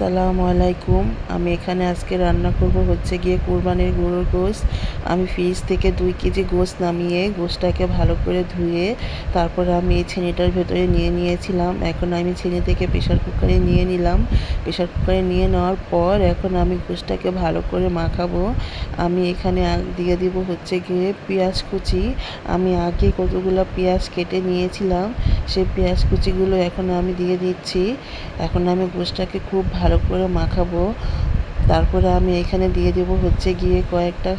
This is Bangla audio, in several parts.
আসসালামু আলাইকুম। আমি এখানে আজকে রান্না করব হচ্ছে গিয়ে কুরবানির গরুর গোশত। আমি ফ্রিজ থেকে দুই কেজি গোশত নামিয়ে গোশতটাকে ভালো করে ধুয়ে তারপর আমি এই ছেনিটার ভেতরে নিয়ে নিয়েছিলাম। এখন আমি ছেনি থেকে প্রেশার কুকারে নিয়ে নিলাম। প্রেশার কুকারে নিয়ে নেওয়ার পর এখন আমি গোশতটাকে ভালো করে মাখাবো। আমি এখানে দিয়ে দিব হচ্ছে গিয়ে পেঁয়াজ কুচি। আমি আগে কতগুলো পেঁয়াজ কেটে নিয়েছিলাম সেই পেঁয়াজ কুচিগুলো এখন আমি দিয়ে দিচ্ছি। এখন আমি গোশটাকে খুব ভালো করে মাখাবো। তারপরে আমি এখানে দিয়ে দেবো হচ্ছে গিয়ে কয়েকটা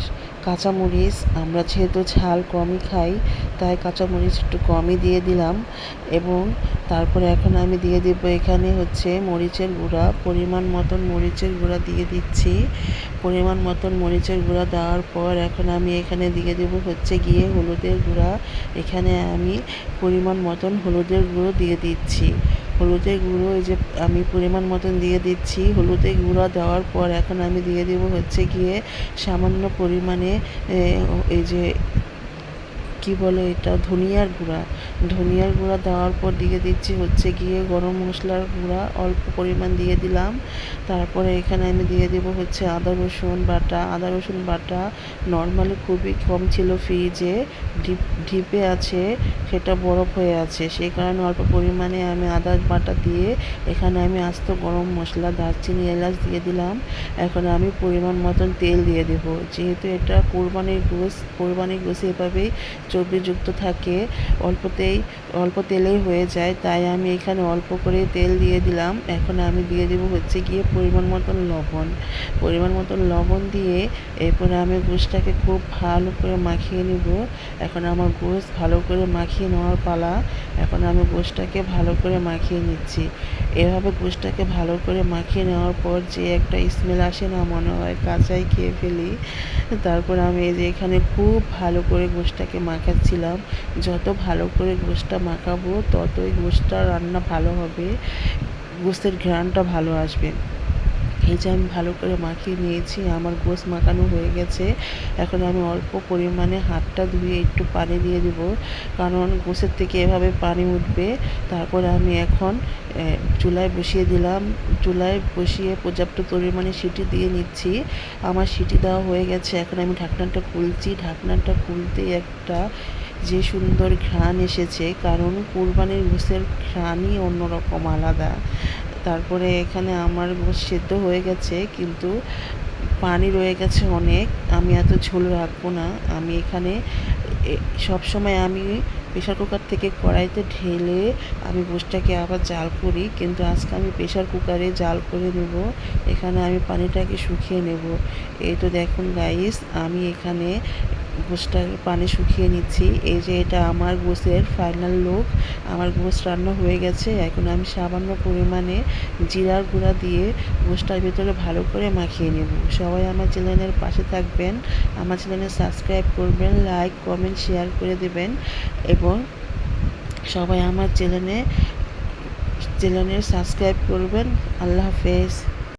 কাঁচামরিচ। আমরা যেহেতু ঝাল কমই খাই, তাই কাঁচামরিচ একটু কমই দিয়ে দিলাম। এবং তারপরে এখন আমি দিয়ে দেবো এখানে হচ্ছে মরিচের গুঁড়া। পরিমাণ মতন মরিচের গুঁড়া দিয়ে দিচ্ছি। পরিমাণ মতন মরিচের গুঁড়া দেওয়ার পর এখন আমি এখানে দিয়ে দেবো হচ্ছে গিয়ে হলুদের গুঁড়া। এখানে আমি পরিমাণ মতন হলুদের গুঁড়ো দিয়ে দিচ্ছি। হলুদের গুঁড়ো এই যে আমি পরিমাণ মতন দিয়ে দিচ্ছি। হলুদের গুঁড়ো দেওয়ার পর এখন আমি দিয়ে দেবো হচ্ছে গিয়ে সামান্য পরিমাণে এই যে কি বলে এটা, ধনিয়ার গুঁড়া। ধনিয়ার গুঁড়া দেওয়ার পর দিয়ে দিচ্ছি হচ্ছে গিয়ে গরম মশলার গুঁড়া, অল্প পরিমাণ দিয়ে দিলাম। তারপরে এখানে আমি দিয়ে দেবো হচ্ছে আদা, রসুন বাটা। আদা, রসুন বাটা নর্মালি খুবই কম ছিল ফ্রিজে, ডিপ, ডিপে আছে, সেটা বরফ হয়ে আছে। সেই কারণে অল্প পরিমাণে আমি আদা বাটা দিয়ে এখানে আমি আস্ত গরম মশলা, দারচিনি, এলাচ দিয়ে দিলাম। এখন আমি পরিমাণ মতন তেল দিয়ে দেবো। যেহেতু এটা কোরবানির গোস কোরবানির গোস এভাবেই চর্বিযুক্ত থাকে অল্পতেই অল্প তেলেই হয়ে যায়, তাই আমি এখানে অল্প করে তেল দিয়ে দিলাম। এখন আমি দিয়ে দেবো হচ্ছে গিয়ে পরিমাণ মতন লবণ। পরিমাণ মতন লবণ দিয়ে এরপরে আমি গোশটাকে খুব ভালো করে মাখিয়ে নিব। এখন আমার গোশ ভালো করে মাখিয়ে নেওয়ার পালা। এখন আমি গোশটাকে ভালো করে মাখিয়ে নিচ্ছি। এভাবে গোশটাকে ভালো করে মাখিয়ে নেওয়ার পর যে একটা স্মেল আসে না, মনে হয় কাঁচাই খেয়ে ফেলি। তারপর আমি এই যে এখানে খুব ভালো করে গোশটাকে মাখাচ্ছিলাম। যত ভালো করে গোশটা মাখাবো, ততই গোশটা রান্না ভালো হবে গোস্তের ঘ্রাণটা ভালো আসবে। এই যে আমি ভালো করে মাখিয়ে নিয়েছি, আমার গোশ মাখানো হয়ে গেছে। এখন আমি অল্প পরিমাণে হাতটা ধুয়ে একটু পানি দিয়ে দেব, কারণ গোশের থেকে এভাবে পানি উঠবে। তারপরে আমি এখন চুলায় বসিয়ে দিলাম। চুলায় বসিয়ে পর্যাপ্ত পরিমাণে সিটি দিয়ে নিচ্ছি। আমার সিটি দেওয়া হয়ে গেছে। এখন আমি ঢাকনাটা খুলছি। ঢাকনাটা খুলতেই একটা যে সুন্দর ঘ্রাণ এসেছে, কারণ কোরবানির গোশের ঘ্রাণই অন্যরকম আলাদা। তারপরে এখানে আমার গোশ সেদ্ধ হয়ে গেছে, কিন্তু পানি রয়ে গেছে অনেক। আমি এত ঝোল রাখব না। আমি এখানে সব সময় আমি প্রেশার কুকার থেকে কড়াইতে ঢেলে আমি গোশটাকে আবার জাল করি, কিন্তু আজকে আমি প্রেশার কুকারে জাল করে নেব। এখানে আমি পানিটাকে শুকিয়ে নেব। এই তো দেখুন গাইস আমি এখানে গোশটার পানি শুকিয়ে নিচ্ছি। এই যে এটা আমার গোশের ফাইনাল লুক আমার গোস রান্না হয়ে গেছে। এখন আমি সামান্য পরিমাণে জিরার গুঁড়া দিয়ে গোসটার ভিতরে ভালো করে মাখিয়ে নেব। সবাই আমার চ্যানেলের পাশে থাকবেন। আমার চ্যানেলে সাবস্ক্রাইব করবেন লাইক কমেন্ট শেয়ার করে দেবেন এবং সবাই আমার চ্যানেলে চ্যানেলে সাবস্ক্রাইব করবেন। আল্লাহ হাফেজ।